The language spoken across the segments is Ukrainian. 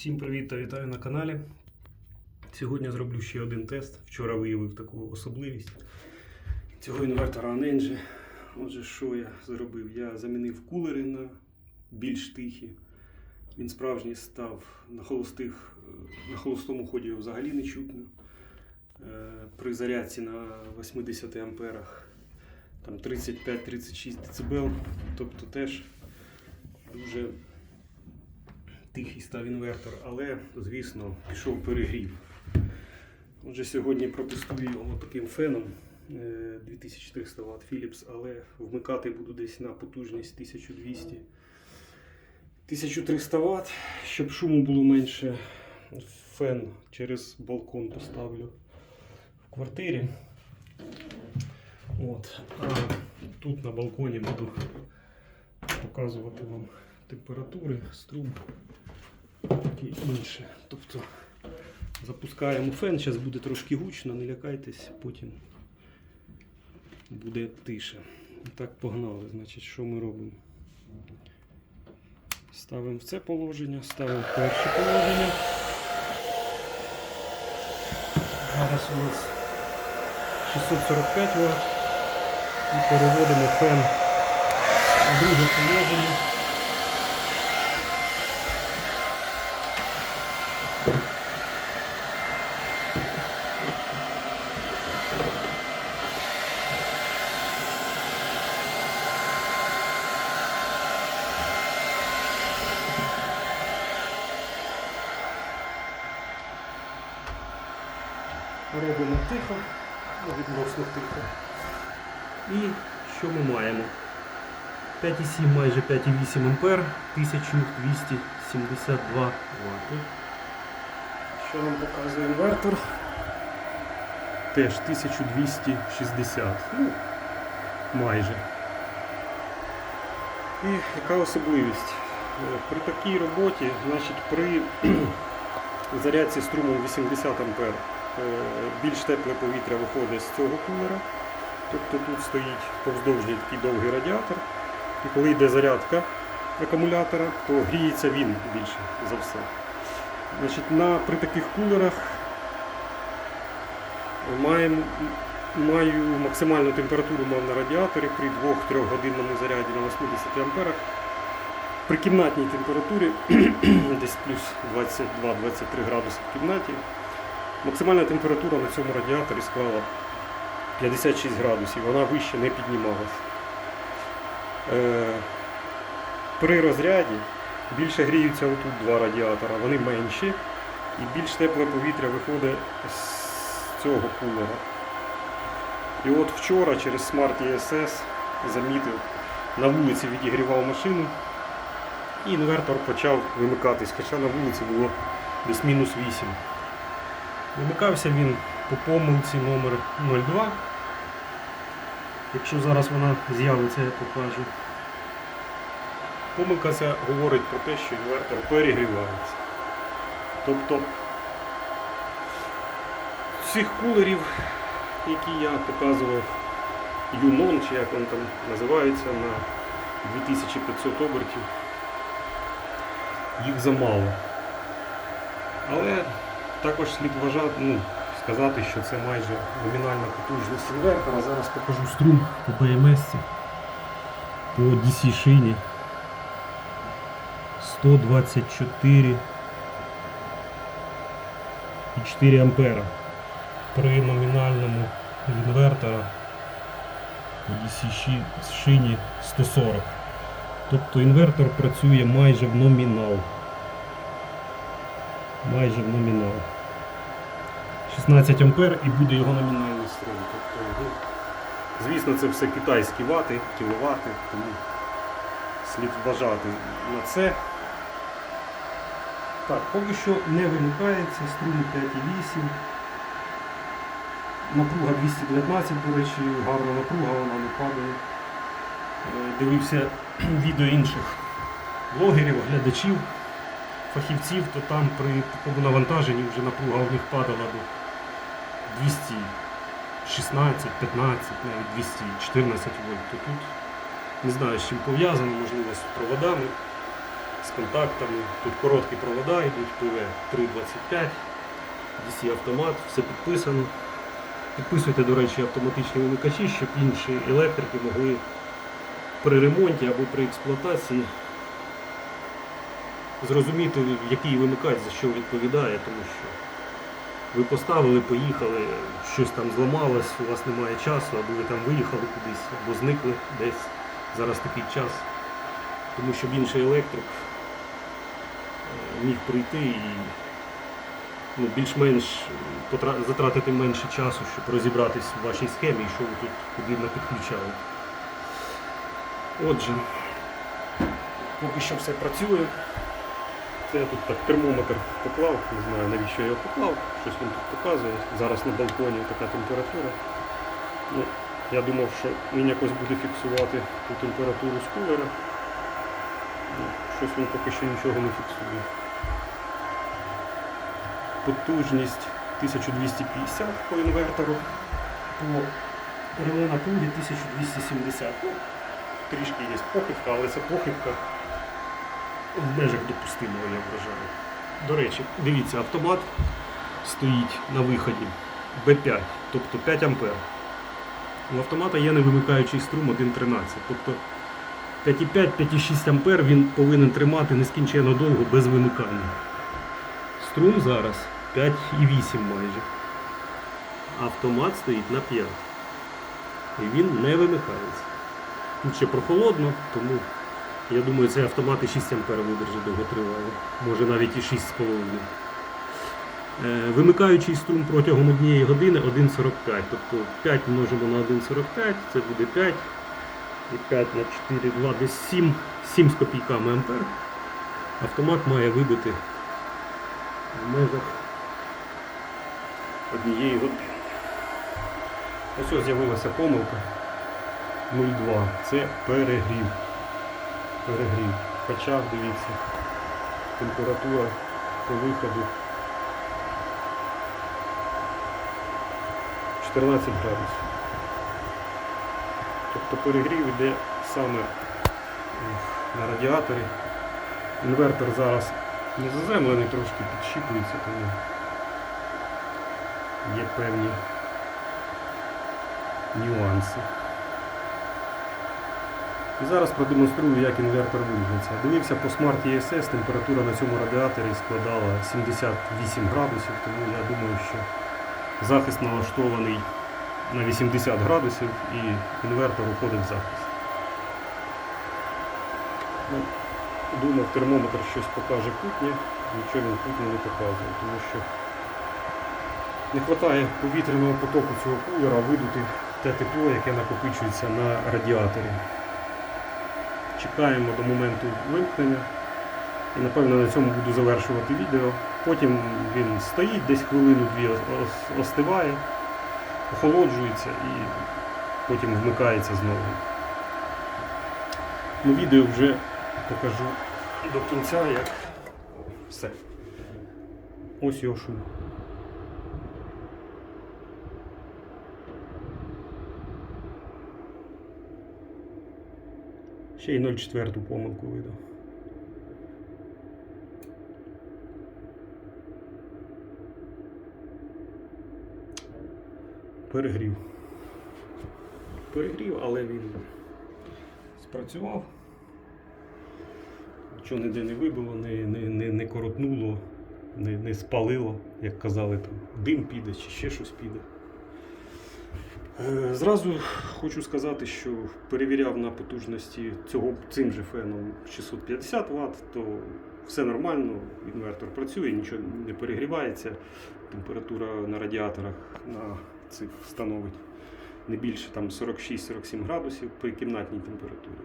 Всім привіт та вітаю на каналі. Сьогодні зроблю ще один тест. Вчора виявив таку особливість цього інвертора Anenji. Отже, що я зробив? Я замінив кулери на більш тихі. Він справжній став на холостих, на холостому ході його взагалі не чутно. Е, При зарядці на 80 амперах там 35-36 дБ, тобто теж дуже тихий став інвертор, але, звісно, пішов перегрів. Отже, сьогодні протестую його таким феном е, 2300 Вт Philips, але вмикати буду десь на потужність 1200 1300 Вт, щоб шуму було менше. Фен через балкон поставлю в квартирі. От. А тут на балконі буду показувати вам температури, струм таке інше. Тобто запускаємо фен, зараз буде трошки гучно, не лякайтесь, потім буде тише. І так погнали. Значить, що ми робимо? Ставимо в це положення, ставимо перше положення. Зараз у нас 645 Вт. І переводимо фен в друге положення. Робимо тихо, ну, відносно тихо. І що ми маємо? 5,7 майже 5,8 ампер, 1272 Вт. Що нам показує інвертор? Теж 1260. Ну, майже. І яка особливість? Е, При такій роботі, значить, при зарядці струмом 80 ампер більш тепле повітря виходить з цього кулера. Тобто тут стоїть повздовжній такий довгий радіатор. І коли йде зарядка акумулятора, то гріється він більше за все. Значить, на, При таких кулерах маємо, маю максимальну температуру мав на радіаторі при 2-3 годинному заряді на 80 амперах. При кімнатній температурі десь плюс 22-23 градуси в кімнаті. Максимальна температура на цьому радіаторі склала 56 градусів, вона вище не піднімалась. Е, при розряді більше гріються отут два радіатора, вони менші і більш тепле повітря виходить з цього кулера. І от вчора через Smart ESS замітив, на вулиці відігрівав машину і інвертор почав вимикатись, хоча на вулиці було десь мінус 8. Вимикався він по помилці номер 02. Якщо зараз вона з'явиться, я покажу. Помилка ця говорить про те, що інвертор перегрівається. Тобто цих кулерів, які я показував, Юнон, чи як він там називається, на 2500 обертів, їх замало. Але також слід вважати, ну, сказати, що це майже номінальна потужність інвертора. Зараз покажу струм по BMS, по DC шині 124 і 4 ампера. При номінальному інвертора по DC шині 140. Тобто інвертор працює майже в номінал. Майже в номінал. 16 ампер і буде його номінальний струм. Тобто, ну, звісно, це все китайські вати, кіловати, тому слід вважати на це. Так, поки що не вимикається, струм 5,8. Напруга 219, до речі, гарна напруга, вона не падає. Е, Дивився відео інших блогерів, глядачів, фахівців, то там при такому навантаженні вже напруга у них падала до 216, 15, навіть 214 вольт. Тут не знаю, з чим пов'язано, можливо, з проводами, з контактами. Тут короткі провода йдуть, ПВ-325, DC автомат, все підписано. Підписуйте, до речі, автоматичні вимикачі, щоб інші електрики могли при ремонті або при експлуатації зрозуміти, який вимикач за що відповідає, тому що ви поставили, поїхали, щось там зламалось, у вас немає часу, або ви там виїхали кудись, або зникли десь. Зараз такий час. Тому щоб інший електрик е, міг прийти і ну, більш-менш затратити менше часу, щоб розібратись в вашій схемі і що ви тут потрібно підключали. Отже, поки що все працює. Це я тут так термометр поклав, не знаю навіщо я його поклав, щось він тут показує. Зараз на балконі така температура. Ну, я думав, що він якось буде фіксувати ту температуру з кулера. Ну, щось він поки що нічого не фіксує. Потужність 1250 по інвертору, по реле напруги 1270. Ну, трішки є похибка, але це похибка в межах допустимого, я вважаю. До речі, дивіться, автомат стоїть на виході B5, тобто 5 ампер. У автомата є невимикаючий струм 1.13. Тобто 5,5-5,6 ампер він повинен тримати нескінченно довго без вимикання. Струм зараз 5,8 майже. Автомат стоїть на 5. І він не вимикається. Тут ще прохолодно, тому я думаю, цей автомат і 6 ампер видержить довготривало. Може навіть і 6,5. Е, Вимикаючий струм протягом однієї години 1,45. Тобто 5 множимо на 1,45, це буде 5. І 5 на 4, 2, десь 7, 7 з копійками ампер. Автомат має вибити в межах однієї години. Ось ось з'явилася помилка 0,2. Це перегрів. Перегрів. Хоча, дивіться, температура по виходу 14 градусів. Тобто перегрів йде саме на радіаторі. Інвертор зараз не заземлений, трошки підщіпується, тому є певні нюанси. І зараз продемонструю, як інвертор виглядається. Дивився по Smart ESS, температура на цьому радіаторі складала 78 градусів, тому я думаю, що захист налаштований на 80 градусів і інвертор уходить в захист. Ну, думав, термометр щось покаже путнє, нічого він путнє не показує, тому що не вистачає повітряного потоку цього кулера видути те тепло, яке накопичується на радіаторі. Чекаємо до моменту вимкнення. І напевно на цьому буду завершувати відео. Потім він стоїть, десь хвилину-дві остиває, охолоджується і потім вмикається знову. Ну, відео вже покажу до кінця, як все. Ось його шум. Ще й 0,4 помилку видав. Перегрів. Перегрів, але він спрацював. Нічого ніде не вибило, не, не, не, не коротнуло, не, не спалило, як казали, там дим піде чи ще щось піде. Е, Зразу хочу сказати, що перевіряв на потужності цього цим же феном 650 Вт, то все нормально, інвертор працює, нічого не перегрівається. Температура на радіаторах на цих становить не більше там 46-47 градусів при кімнатній температурі.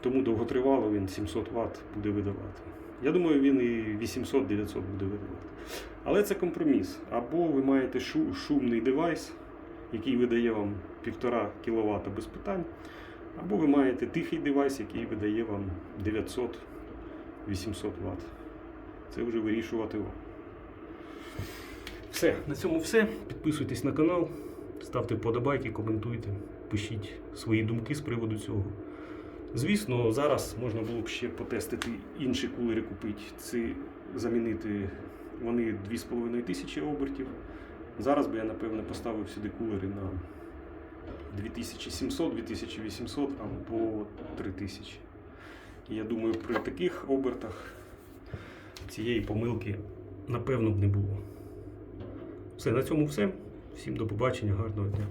Тому довготривало він 700 Вт буде видавати. Я думаю, він і 800-900 буде видавати. Але це компроміс. Або ви маєте шумний девайс, який видає вам 1,5 кВт без питань, або ви маєте тихий девайс, який видає вам 900-800 Вт. Це вже вирішувати вам. Все, на цьому все. Підписуйтесь на канал, ставте вподобайки, коментуйте, пишіть свої думки з приводу цього. Звісно, зараз можна було б ще потестити інші кулери купити. Ці замінити вони 2,5 тисячі обертів. Зараз би я, напевне, поставив сюди кулери на 2700-2800 або 3000. І я думаю, при таких обертах цієї помилки напевно б не було. Все, на цьому все. Всім до побачення, гарного дня.